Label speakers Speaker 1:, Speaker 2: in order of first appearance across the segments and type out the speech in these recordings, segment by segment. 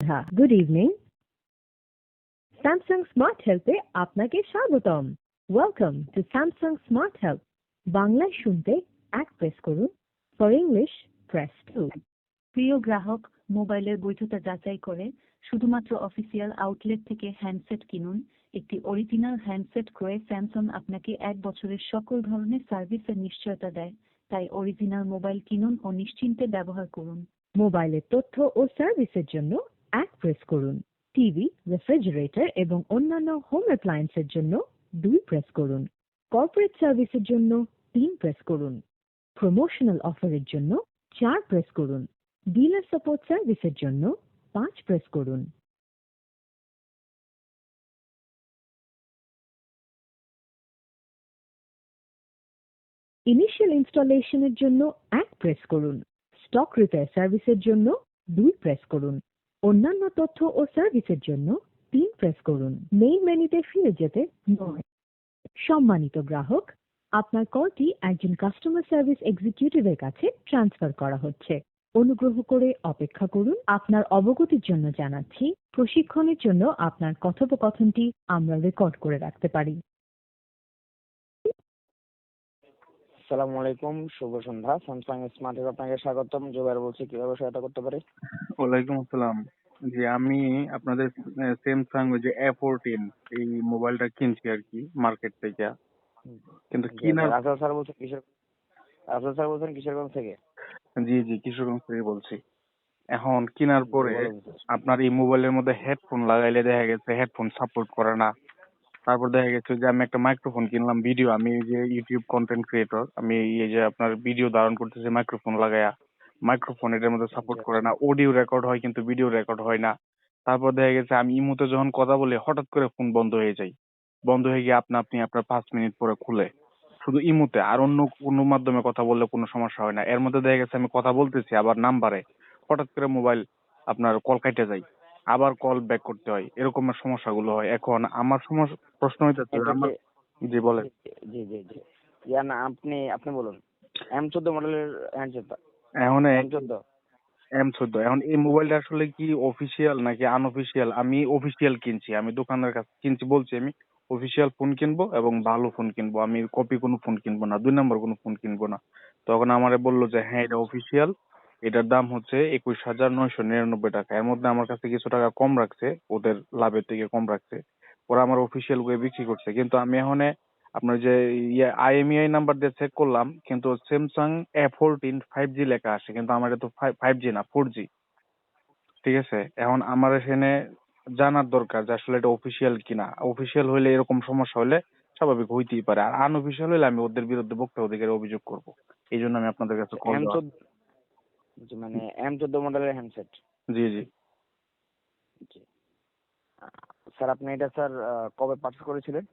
Speaker 1: হ্যাঁ good evening Samsung smart হেল্পে আপনাকে স্বাগতম। Welcome to Samsung smart help বাংলায় শুনতে এক প্রেস করুন ফর ইংলিশ প্রেস টু
Speaker 2: প্রিয় গ্রাহক, মোবাইলের বৈধতা যাচাই করে শুধুমাত্র অফিসিয়াল আউটলেট থেকে হ্যান্ডসেট কিনুন। একটি অরিজিনাল হ্যান্ডসেট ক্রয়ে স্যামসাং আপনাকে এক বছরের সকল ধরনের সার্ভিসের নিশ্চয়তা দেয়। তাই অরিজিনাল মোবাইল কিনুন ও নিশ্চিন্তে ব্যবহার করুন।
Speaker 1: মোবাইলের তথ্য ও সার্ভিসের জন্য এক প্রেস করুন টিভি, রেফ্রিজারেটর এবং অন্যান্য হোম অ্যাপ্লায়েন্সের জন্য দুই প্রেস করুন। কর্পোরেট সার্ভিসের জন্য তিন প্রেস করুন। প্রমোশনাল অফারের জন্য চার প্রেস করুন। ডিলার সাপোর্ট সার্ভিসের জন্য পাঁচ প্রেস করুন। ইনিশিয়াল ইনস্টলেশনের জন্য এক প্রেস করুন। স্টক রিপেয়ার সার্ভিসের জন্য দুই প্রেস করুন। অন্যান্য তথ্য ও সার্ভিসের জন্য তিন প্রেস করুন। মেইন মেনুতে ফিরে যেতে নয়। সম্মানিত গ্রাহক, আপনার কলটি একজন কাস্টমার সার্ভিস এক্সিকিউটিভের কাছে ট্রান্সফার করা হচ্ছে। অনুগ্রহ করে অপেক্ষা করুন। আপনার অবগতির জন্য জানাচ্ছি, প্রশিক্ষণের জন্য আপনার কথোপকথনটি আমরা রেকর্ড করে রাখতে পারি।
Speaker 3: আসসালামু আলাইকুম শুভ সন্ধ্যা। স্যামসাং স্মার্ট আপনাকে স্বাগতম। জুবাইর বলছি কীভাবে সহায়তা করতে পারি?
Speaker 4: ওয়ালাইকুম আসসালাম। জি আমি আপনাদের স্যামসাং ওই যে এ ফোরটিন এই মোবাইলটা কিনছি আর কি মার্কেট থেকে। কিন্তু
Speaker 3: রাসেল স্যার বলছেন কিশোর রাসেল স্যার বলছেন কিশোরগঞ্জ থেকে?
Speaker 4: জি জি কিশোরগঞ্জ থেকে বলছি। এখন কেনার পরে আপনার এই মোবাইলের মধ্যে হেডফোন লাগাইলে দেখা গেছে হেডফোন সাপোর্ট করে না। তারপর দেখা গেছে যে আমি একটা মাইক্রোফোন কিনলাম ভিডিও আমি যে ইউটিউব কন্টেন্ট ক্রিয়েটর আমি এই যে আপনার ভিডিও ধারণ করতেছি মাইক্রোফোন লাগায়া। মাইক্রোফোন এটার মধ্যে সাপোর্ট করে না অডিও রেকর্ড হয় কিন্তু ভিডিও রেকর্ড হয় না। তারপর দেখা গেছে আমি ইমুতে যখন কথা বলি, হঠাৎ করে ফোন বন্ধ হয়ে যায়। বন্ধ হয়ে গিয়ে আপনা আপনি আপনার পাঁচ মিনিট পরে খুলে। শুধু ইমুতে, আর অন্য কোনো মাধ্যমে কথা বললে কোনো সমস্যা হয় না। এর মধ্যে দেখা গেছে আমি কথা বলতেছি, আবার নাম্বারে হঠাৎ করে মোবাইল আপনার কল কাটে যায়। আবার কল ব্যাক করতে হয়। এরকমের সমস্যাগুলো হয়। এখন আমার সমস্যা প্রশ্ন হইতেছে আমার জি বলেন।
Speaker 3: জি জি জি ইয়া না আপনি আপনি বলুন। এম চোদ্দ মডেলের হ্যান্ডসেট
Speaker 4: এখন
Speaker 3: এম চোদ্দ
Speaker 4: এম চোদ্দ এখন এই মোবাইলটা আসলে কি অফিসিয়াল নাকি আনঅফিসিয়াল আমি অফিসিয়াল কিনছি। আমি দোকানের কাছে কিনছি বলছি আমি। অফিসিয়াল ফোন কিনবো এবং ভালো ফোন কিনবো। আমি কপি কোনো ফোন কিনবো না। দুই নম্বর কোনো ফোন কিনবো না। তখন আমারে বলল যে হ্যাঁ এটা অফিসিয়াল এটার দাম হচ্ছে একুশ হাজার নয়শো নিরানব্বই টাকা। এর মধ্যে আমার কাছে কিছু টাকা কম রাখছে ওদের লাভের থেকে কম রাখছে। ওরা আমার অফিসিয়াল ওয়ে বিক্রি করছে। কিন্তু আমি এখন আপনার যে ইয়ে আইএমইআই নাম্বার দিয়ে চেক করলাম কিন্তু Samsung A fourteen five G লেখা আসে কিন্তু আমার এটা তো ফাইভ জি না ফোর জি ঠিক আছে? এখন আমার এখানে জানার দরকার যে আসলে এটা অফিসিয়াল কিনা। অফিসিয়াল হইলে এরকম সমস্যা হলে স্বাভাবিক হইতেই পারে। আর আনঅফিসিয়াল হলে আমি ওদের বিরুদ্ধে বক্তা অধিকারে অভিযোগ করব। এই জন্য আমি আপনাদের কাছে কল
Speaker 3: মানে এম চোদ্দ মডেলের হ্যান্ডসেট
Speaker 4: জি জি।
Speaker 3: জি। স্যার আপনি এটা স্যার কবে পারচেস করেছিলেন?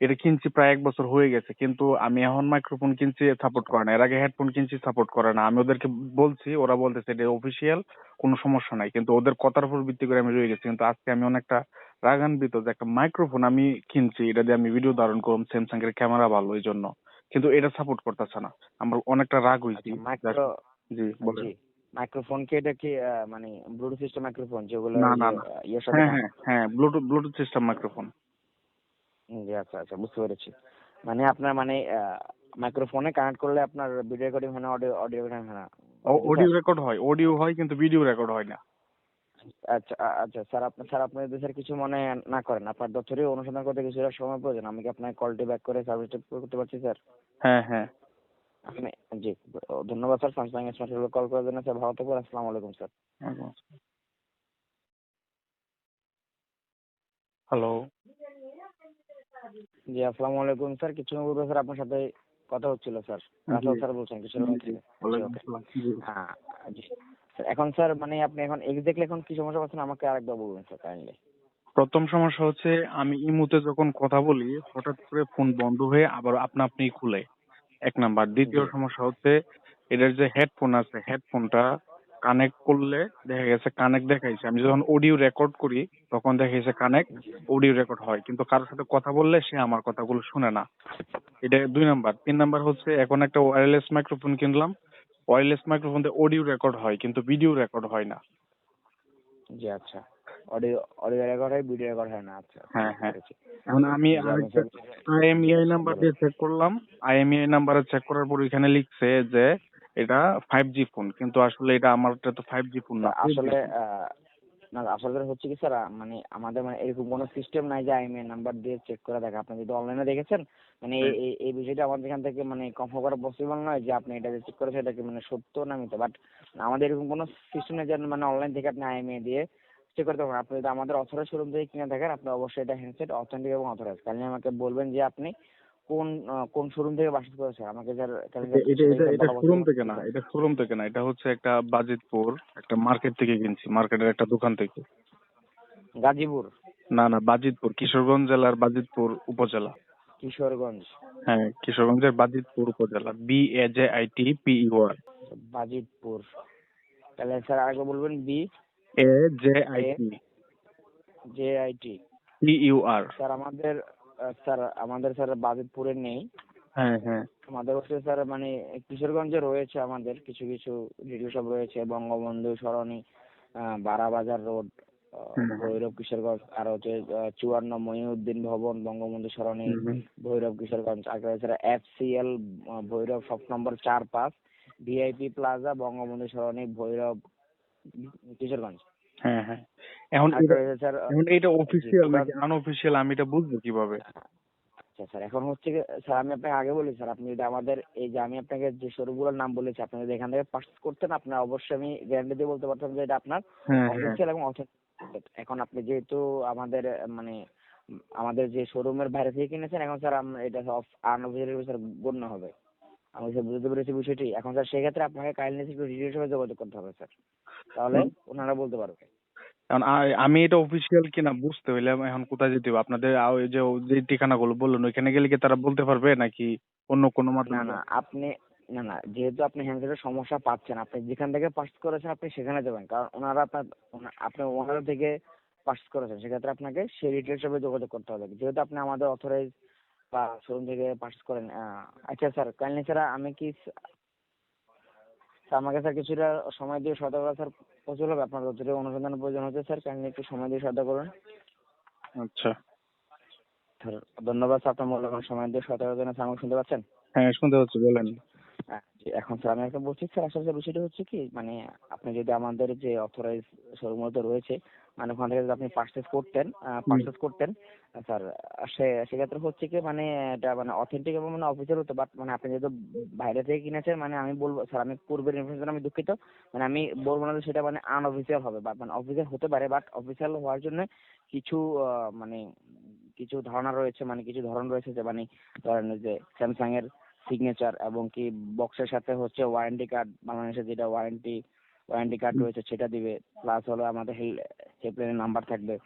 Speaker 4: এটা কিনছি প্রায় এক বছর হয়ে গেছে কিন্তু আমি এখন মাইক্রোফোন কিনছি সাপোর্ট করে না। এর আগে হেডফোন কিনছি সাপোর্ট করে না। আমি ওদেরকে বলছি ওরা বলতেছে এটা অফিসিয়াল কোনো সমস্যা নাই। কিন্তু ওদের কথার উপর ভিত্তি করে আমি রয়ে গেছি। কিন্তু আজকে আমি অনেকটা রাগান্বিত যে একটা মাইক্রোফোন আমি কিনছি এটা দিয়ে আমি ভিডিও ধারণ করব স্যামসাং এর ক্যামেরা ভালো এই জন্য। কিন্তু এটা সাপোর্ট করতেছে না। আমার অনেকটা রাগ হয়েছি।
Speaker 3: মাইক্রো
Speaker 4: জি বলেন।
Speaker 3: মাইক্রোফোন কি এটা কি মানে ব্লুটুথ সিস্টেম মাইক্রোফোন যেগুলো
Speaker 4: না,
Speaker 3: ইয়ে-
Speaker 4: না, না। হ্যাঁ হ্যাঁ হ্যাঁ ব্লুটুথ ব্লুটুথ সিস্টেম মাইক্রোফোন
Speaker 3: জি আচ্ছা আচ্ছা বুঝতে পেরেছি। মানে আপনার মানে মাইক্রোফোনে কানেক্ট করলে আপনার ভিডিও রেকর্ডিং হয় না অডিও অডিও রেকর্ডিং হয় না?
Speaker 4: অডিও রেকর্ড হয় অডিও হয় কিন্তু ভিডিও রেকর্ড হয় না।
Speaker 3: আচ্ছা আচ্ছা স্যার আপনি স্যার আপনি যদি স্যার কিছু মনে না করেন আপনার দপ্তরে অনুসন্ধান করতে কিছুটা সময় প্রয়োজন আমি কি আপনার কলটি ব্যাক করে সার্ভিসটা করতে পারছি স্যার?
Speaker 4: হ্যাঁ হ্যাঁ।
Speaker 3: আপনি জি ধন্যবাদ স্যার স্যামসাং স্মার্ট কল করার জন্য স্যার ভালো থাকবেন আসসালামু আলাইকুম স্যার।
Speaker 4: হ্যালো।
Speaker 3: জি আসসালামু আলাইকুম স্যার। কিছু পূর্বে স্যার আপনার সাথে কথা হচ্ছিল স্যার। রাসেল স্যার বলছেন
Speaker 4: জি।
Speaker 3: হ্যাঁ জি। স্যার এখন স্যার মানে আপনি এখন এক্স্যাক্টলি এখন কি সমস্যা পাচ্ছেন আমাকে আরেকবার বলবেন স্যার কাইন্ডলি
Speaker 4: প্রথম সমস্যা হচ্ছে আমি ইমুতে যখন কথা বলি হঠাৎ করে ফোন বন্ধ হয়ে আবার আপনা আপনি খুলে। এক নাম্বার। দ্বিতীয় সমস্যা হচ্ছে এটার যে হেডফোন আছে হেডফোনটা কানেক্ট করলে দেখা গেছে কানেক্ট দেখাইছে। আমি যখন অডিও রেকর্ড করি তখন দেখা গেছে কানেক্ট অডিও রেকর্ড হয়। কিন্তু কারোর সাথে কথা বললে সে আমার কথাগুলো শুনে না। এটা দুই নাম্বার। তিন নাম্বার হচ্ছে এখন একটা ওয়্যারলেস মাইক্রোফোন কিনলাম। ওয়্যারলেস মাইক্রোফোন দিয়ে অডিও রেকর্ড হয় কিন্তু ভিডিও রেকর্ড হয় না।
Speaker 3: জি আচ্ছা। অডিও অডিও রেকর্ড হয় ভিডিও রেকর্ড হয় না আচ্ছা
Speaker 4: হ্যাঁ, হ্যাঁ। এখন আমি আইএমইআই নাম্বার দিয়ে চেক করলাম। আইএমইআই নাম্বারে চেক করার পর এখানে লিখছে যে এটা ফাইভ জি ফোন কিন্তু আসলে এটা আমারটা তো ফাইভ জি ফোন না
Speaker 3: আসলে না আসলে হচ্ছে কি স্যার মানে আমাদের মানে এরকম কোনো সিস্টেম নাই যে আইএমএ নাম্বার দিয়ে চেক করে দেখা আপনি যদি অনলাইনে দেখেছেন মানে এই এই- বিষয়টা আমাদের এখান থেকে মানে কনফার্ম করা পসিবল নয় যে আপনি এটা চেক করেছেন এটা কি মানে সত্য না মিথ্যা। বাট আমাদের এরকম কোনো সিস্টেম নেই যে মানে অনলাইন থেকে আপনি আইএমএ দিয়ে চেক করতে পারবেন আপনি যদি আমাদের অথরাইজ শোরুম থেকে কিনে থাকেন আপনি অবশ্যই এটা হ্যান্ডসেট অথেন্টিক এবং অথরাইজ কালকে আমাকে বলবেন যে আপনি কোন কোন শোরুম থেকে বাসা করেছেন? আমাকে কালকে
Speaker 4: এটা এটা এটা শোরুম থেকে না এটা শোরুম থেকে না এটা হচ্ছে একটা বাজিতপুর একটা মার্কেট থেকে কিনছি মার্কেটের একটা দোকান থেকে।
Speaker 3: গাজীপুর?
Speaker 4: না না বাজিতপুর কিশোরগঞ্জ জেলার বাজিতপুর উপজেলা।
Speaker 3: কিশোরগঞ্জ।
Speaker 4: হ্যাঁ কিশোরগঞ্জের Bajitpur upazila B A J I T P U R
Speaker 3: Bajitpur. তাহলে স্যার আরেকবার বলবেন B
Speaker 4: A J I T
Speaker 3: J I T
Speaker 4: P U R
Speaker 3: sir আমাদের স্যার আমাদের স্যার বাজিতপুরে নেই।
Speaker 4: হ্যাঁ হ্যাঁ।
Speaker 3: আমাদের হচ্ছে স্যার মানে কিশোরগঞ্জে রয়েছে আমাদের কিছু কিছু রিডিও সব রয়েছে বঙ্গবন্ধু সরণি বারাবাজার রোড ভৈরব কিশোরগঞ্জ আর হচ্ছে চুয়ান্ন মহিউদ্দিন ভবন বঙ্গবন্ধু সরণি। ভৈরব কিশোরগঞ্জ আর এছাড়া F C L Bhairab shop number চার পাঁচ ভিআইপি প্লাজা বঙ্গবন্ধু সরণি ভৈরব কিশোরগঞ্জ।
Speaker 4: হ্যাঁ হ্যাঁ। এখন
Speaker 3: আর
Speaker 4: এটা
Speaker 3: রয়েছে স্যার
Speaker 4: এখন এটা অফিসিয়াল নাকি আনঅফিসিয়াল আমি এটা বুঝব কীভাবে?
Speaker 3: আচ্ছা স্যার এখন হচ্ছে স্যার আমি আপনাকে আগে বলি স্যার আপনি যদি আমাদের এই যে আমি আপনাকে যে শোরুমগুলোর নাম বলেছি আপনি যদি এখান থেকে পার্চেস করতেন আপনার অবশ্যই আমি গ্যারান্টি দিয়ে বলতে পারতাম যে এটা আপনার
Speaker 4: হ্যাঁ
Speaker 3: অফিসিয়াল এবং অথেন্টিক এখন আপনি যেহেতু আমাদের মানে আমাদের যে শোরুমের বাইরে থেকে কিনেছেন এখন স্যার এটা আনঅফিসিয়াল স্যার গণ্য হবে। আমি স্যার বুঝতে পেরেছি বিষয়টি। এখন স্যার সেক্ষেত্রে আপনাকে কাইন্ডলি হিসেবে যোগাযোগ করতে হবে স্যার। তাহলে ওনারা বলতে পারবে।
Speaker 4: আ- আমি এটা অফিসিয়াল কিনা বুঝতে হইলে এখন কোথায় যেতে হবে? আপনাদের ওই যে যে ঠিকানাগুলো বললেন ওইখানে গেলে কি তারা বলতে পারবে নাকি অন্য কোনো মাধ্যমে?
Speaker 3: না না আপনি না না যেহেতু আপনি হ্যান্ডসেটের সমস্যা পাচ্ছেন আপনি যেখান থেকে পার্চেস করেছেন আপনি সেখানে যাবেন। কারণ ওনারা আপনার আপনি ওনারা থেকে পার্চেস করেছেন সেক্ষেত্রে আপনাকে সেই রিটেল হিসেবে যোগাযোগ করতে হবে। যেহেতু আপনি আমাদের অথরাইজ বা শোরুম থেকে পার্চেস করেন আহ, আচ্ছা স্যার কাইন্ডলি স্যার আমি কি স্যার আমাকে স্যার কিছুটা সময় দিয়ে সহায়তা করা স্যার প্রচুর হবে। আপনার যতটুকু অনুসন্ধানের প্রয়োজন হচ্ছে স্যার। কাইন্ডলি একটু সময় দিয়ে সহায়তা করুন।
Speaker 4: আচ্ছা।
Speaker 3: স্যার ধন্যবাদ স্যার আপনার মূল্যবান সময় দিয়ে সহায়তা করার জন্য। স্যার আমাকে শুনতে পাচ্ছেন?
Speaker 4: হ্যাঁ শুনতে পাচ্ছি বলেন।
Speaker 3: এখন স্যার আমি একটা বলছি স্যার আসলে বিষয়টা হচ্ছে কি মানে আপনি যদি আমাদের যে অথরাইজ শোরুমগুলোতে রয়েছে মানে ওখান থেকে যদি আপনি পার্চেস করতেন পার্চেস করতেন স্যার সে সেক্ষেত্রে হচ্ছে কি মানে এটা মানে অথেন্টিক এবং মানে অফিসিয়াল হতো বাট মানে আপনি যেহেতু বাইরে থেকে কিনেছেন মানে আমি বলব স্যার আমি পূর্বের ইনফরমেশন আমি দুঃখিত মানে আমি বলব না যে সেটা মানে আনঅফিসিয়াল হবে বা মানে অফিসিয়াল হতে পারে বাট অফিসিয়াল হওয়ার জন্য কিছু মানে কিছু ধারণা রয়েছে মানে কিছু ধরন রয়েছে যে মানে ধরেন যে স্যামসাং এর সিগনেচার এবং কি বক্সের সাথে হচ্ছে ওয়ারেন্টি কার্ড বাংলাদেশে যেটা ওয়ারেন্টি ওয়ারেন্টি কার্ড রয়েছে সেটা দিবে প্লাস হলো আমাদের হেল্পলাইনের নাম্বার থাকবে।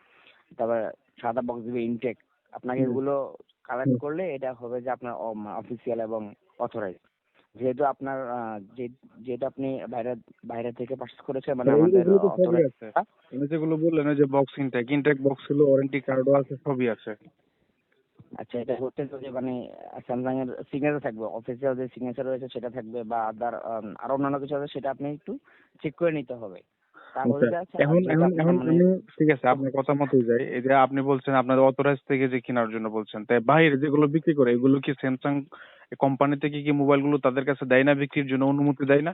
Speaker 3: তারপর সাদা বক্স দিবে ইনটেক আপনাকে এগুলো কালেক্ট করলে এটা হবে যে আপনার অফিসিয়াল এবং অথরাইজ যেহেতু আপনার আহ, যে- যেহেতু আপনি বাইরে বাইরে থেকে পার্চেস করেছেন মানে আমাদের
Speaker 4: আপনি যেগুলো বললেন ওই যে বক্স ইনটেক ইনটেক বক্স হলো ওয়ারেন্টি কার্ডও আছে সবই আছে।
Speaker 3: আচ্ছা এটা হচ্ছে তো যে মানে স্যামসাং এর সিগনেচার থাকবে অফিসিয়াল যে সিগনেচার রয়েছে সেটা থাকবে বা আদার আরও অন্যান্য কিছু আছে সেটা আপনি একটু চেক করে নিতে হবে।
Speaker 4: আচ্ছা,
Speaker 3: আছে,
Speaker 4: এখন এখন এখন
Speaker 3: মানে-
Speaker 4: আমি ঠিক আছে আপনার কথা মতোই যাই। এই যে আপনি বলছেন আপনাদের অথরাইজ থেকে যে কেনার জন্য বলছেন তাই বাইরে যেগুলো বিক্রি করে এগুলো কি স্যামসাং কোম্পানি থেকে কি মোবাইলগুলো তাদের কাছে দেয় না বিক্রির জন্য অনুমতি দেয় না?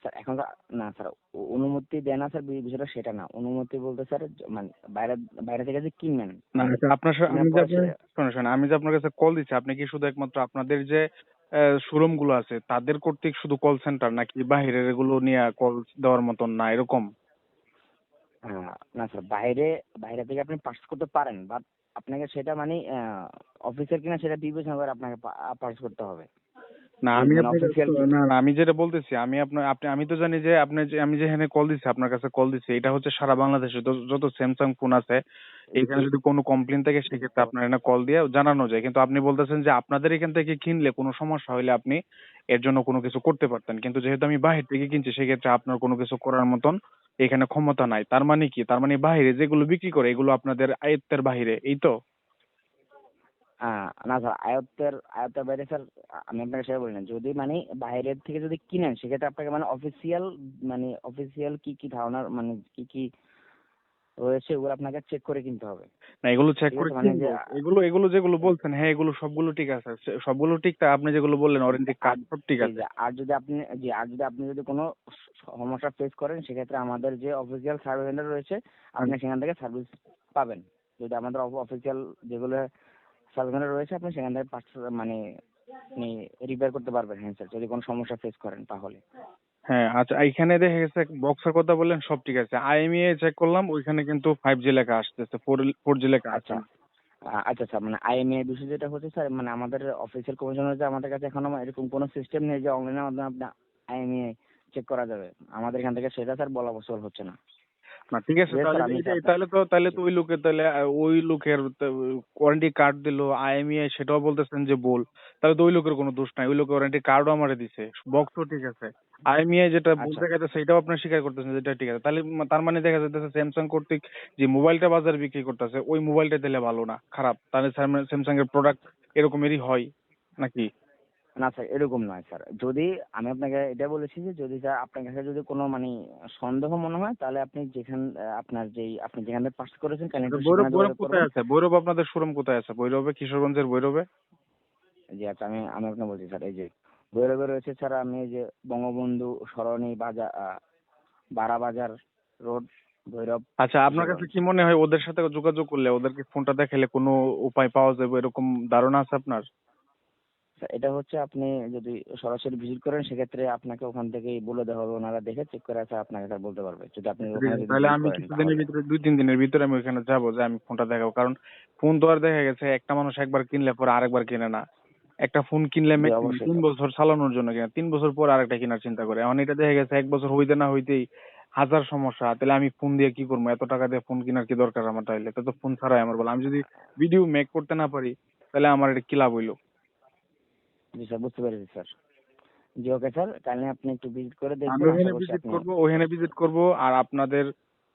Speaker 3: স্যার এখন না স্যার অনুমতি দেয় না স্যার বিষয়টা সেটা না। অনুমতি বলতে স্যার মানে বাইরে বাইরে থেকে যে কিনবেন
Speaker 4: না আচ্ছা আপনার আমি যে
Speaker 3: আপনার
Speaker 4: আপনার
Speaker 3: পয়সা-
Speaker 4: শোনেন শোনেন আমি যে আপনার কাছে কল দিচ্ছি আপনি কি শুধু একমাত্র আপনাদের যে শোরুমগুলো আছে তাদের কর্তৃক শুধু কল সেন্টার নাকি বাহিরের এগুলো নিয়ে কল দেওয়ার মতন না এরকম?
Speaker 3: আহ, না স্যার বাইরে বাইরে থেকে আপনি পার্স করতে পারেন বাট আপনাকে সেটা মানে অফিসের কিনা সেটা বিবেচনা করে আপনাকে পার্স করতে হবে।
Speaker 4: না আমি না না। আমি যেটা বলতেছি আমি আপনার আপনি আমি তো জানি যে আপনি যে আমি যেখানে কল দিচ্ছি আপনার কাছে কল দিচ্ছি এটা হচ্ছে সারা বাংলাদেশে যত- স্যামসাং ফোন আছে এখানে যদি কোনো কমপ্লেন থাকে সেক্ষেত্রে আপনার এখানে কল দিয়ে জানানো যায়। কিন্তু আপনি বলতেছেন যে আপনাদের এখান থেকে কিনলে কোনো সমস্যা হলে আপনি এর জন্য কোনো কিছু করতে পারতেন। কিন্তু যেহেতু আমি বাহির থেকে কিনছি সেক্ষেত্রে আপনার কোনো কিছু করার মতন এখানে ক্ষমতা নাই। তার মানে কি? তার মানে বাইরে যেগুলো বিক্রি করে এগুলো আপনাদের আয়ত্তের বাইরে এই তো?
Speaker 3: না স্যার আয়ত্তের আয়ত্তের বাইরে স্যার আমি আপনাকে সেটা বলি না। যদি মানে বাইরের থেকে যদি কিনেন সেক্ষেত্রে আপনাকে মানে অফিসিয়াল মানে অফিসিয়াল কি কি ধারণার মানে কি কি রয়েছে ওগুলো আপনাকে চেক করে কিনতে হবে।
Speaker 4: না এগুলো চেক করে
Speaker 3: মানে।
Speaker 4: এগুলো এগুলো যেগুলো বলছেন হ্যাঁ এগুলো সবগুলো ঠিক আছে। সবগুলো ঠিক তা আপনি যেগুলো বললেন ওয়ারেন্টি কার্ড সব ঠিক আছে।
Speaker 3: আর যদি আপনি জি আর যদি আপনি যদি কোনো সমস্যা ফেস করেন সেক্ষেত্রে আমাদের যে অফিসিয়াল সার্ভিস সেন্টার রয়েছে আপনি সেখান থেকে সার্ভিস পাবেন। যদি আমাদের অফিসিয়াল যেগুলো সেন্টার রয়েছে আপনি সেখান থেকে পার্স- মানে আপনি রিপেয়ার করতে পারবেন হ্যান্ডসেট যদি কোনো সমস্যা ফেস করেন তাহলে।
Speaker 4: হ্যাঁ আচ্ছা এইখানে দেখা গেছে বক্সের কথা বললেন সব ঠিক আছে। আইএমইআই চেক করলাম ওইখানে কিন্তু ফাইভ জি লেখা আসতেছে ফোর ফোর জি লেখা
Speaker 3: আচ্ছা। আচ্ছা স্যার মানে আইএমএ বিষয় যেটা হচ্ছে স্যার মানে আমাদের অফিসিয়াল কমিশনার যে আমাদের কাছে এখনও এরকম কোনো সিস্টেম নেই যে অনলাইনের মাধ্যমে আপনি আইএমএ চেক করা যাবে। আমাদের এখান থেকে সেটা স্যার বলা পসিবল হচ্ছে না।
Speaker 4: না ঠিক আছে তাহলে
Speaker 3: আমি
Speaker 4: এটাই- তাহলে তো তাহলে তো ওই লোকের তাহলে ওই লোকের ওয়ারেন্টি কার্ড দিলো আইএমইআই সেটাও বলতেছেন যে বল। তাহলে তো ওই লোকের কোনো দোষ নাই ওই লোকের ওয়ারেন্টি কার্ডও আমারে দিছে। বক্সও ঠিক আছে। আইএমইআই যেটা
Speaker 3: আচ্ছা।
Speaker 4: বলতে গেছে সেটাও আপনার স্বীকার করতেছেন যেটা ঠিক আছে। তাহলে তার মানে দেখা যাচ্ছে স্যামসাং কর্তৃক যে মোবাইলটা বাজারে বিক্রি করতেছে ওই মোবাইলটা দিলে ভালো না খারাপ। তাহলে স্যামসাং এর প্রোডাক্ট এরকমেরই হয় নাকি?
Speaker 3: না স্যার এরকম নয় স্যার। যদি আমি আপনাকে এটা বলেছি যে যদি স্যার আপনার কাছে যদি কোনো মানে সন্দেহ মনে হয় তাহলে আপনি যেখান আপনার যেই আপনি যেখান থেকে পাস করেছেন
Speaker 4: ভৈরব
Speaker 3: সেখানে
Speaker 4: ভৈরব কোথায় আছে? ভৈরব আপনাদের শোরুম কোথায় আছে? ভৈরবে কিশোরগঞ্জের ভৈরবে
Speaker 3: জি আচ্ছা আমি আমি আপনাকে বলছি স্যার এই যে ভৈরবে রয়েছে স্যার আমি এই যে বঙ্গবন্ধু সরণি বাজার বারা বাজার রোড ভৈরব
Speaker 4: আচ্ছা আপনার কাছে কি মনে হয় ওদের সাথে যোগাযোগ করলে ওদেরকে ফোনটা দেখালে কোনো উপায় পাওয়া যাবে? এরকম ধারণা আছে আপনার?
Speaker 3: এটা হচ্ছে আপনি যদি সরাসরি ভিজিট করেন সেক্ষেত্রে আপনাকে ওখান থেকেই বলে দেওয়া হবে ওনারা দেখে চেক করে আছে আপনাকে স্যার বলতে পারবে। যদি আপনি
Speaker 4: তাহলে আমি কিছুদিনের ভিতরে দুই তিন দিনের ভিতরে আমি ওখানে যাব যে আমি ফোনটা দেখাবো। কারণ ফোন তো আর দেখা গেছে একটা মানুষ একবার কিনলে পরে আরেকবার কিনে না। একটা ফোন কিনলে তিন বছর চালানোর জন্য কিনা তিন বছর পর আরেকটা কেনার চিন্তা করে। এখন এটা দেখা গেছে এক বছর হইতে না হইতেই হাজার সমস্যা। তাহলে আমি ফোন দিয়ে কি করব? এত টাকা দিয়ে ফোন কেনার কি দরকার আমার তাহলে? তো ফোন ছাড়াই আমার বলে। আমি যদি ভিডিও মেক করতে না পারি তাহলে আমার এটা কি লাভ হইল?
Speaker 3: জি স্যার বুঝতে পেরেছি স্যার। জি ওকে স্যার কাইন্ডলি আপনি একটু ভিজিট করে দেখবেন আমি ওখানে
Speaker 4: ভিজিট করব ওখানে ভিজিট করব আর আপনাদের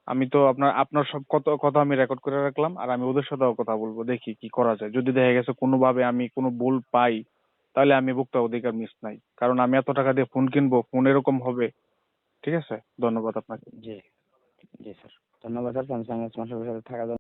Speaker 4: আমি তো আপনার আপনার সব কত কথা আমি রেকর্ড করে রাখলাম আর আমি ওদের সাথেও কথা বলব দেখি কি করা যায়। যদি দেখা গেছে কোনোভাবে আমি কোনো ভুল পাই তাহলে আমি ভোক্তা অধিকার মিস নাই। কারণ আমি এত টাকা দিয়ে ফোন কিনবো ফোন এরকম হবে। ঠিক আছে? ধন্যবাদ আপনাকে।
Speaker 3: জি জি স্যার। ধন্যবাদ স্যার। স্যামসাং স্মার্ট সাথে থাকার জন্য।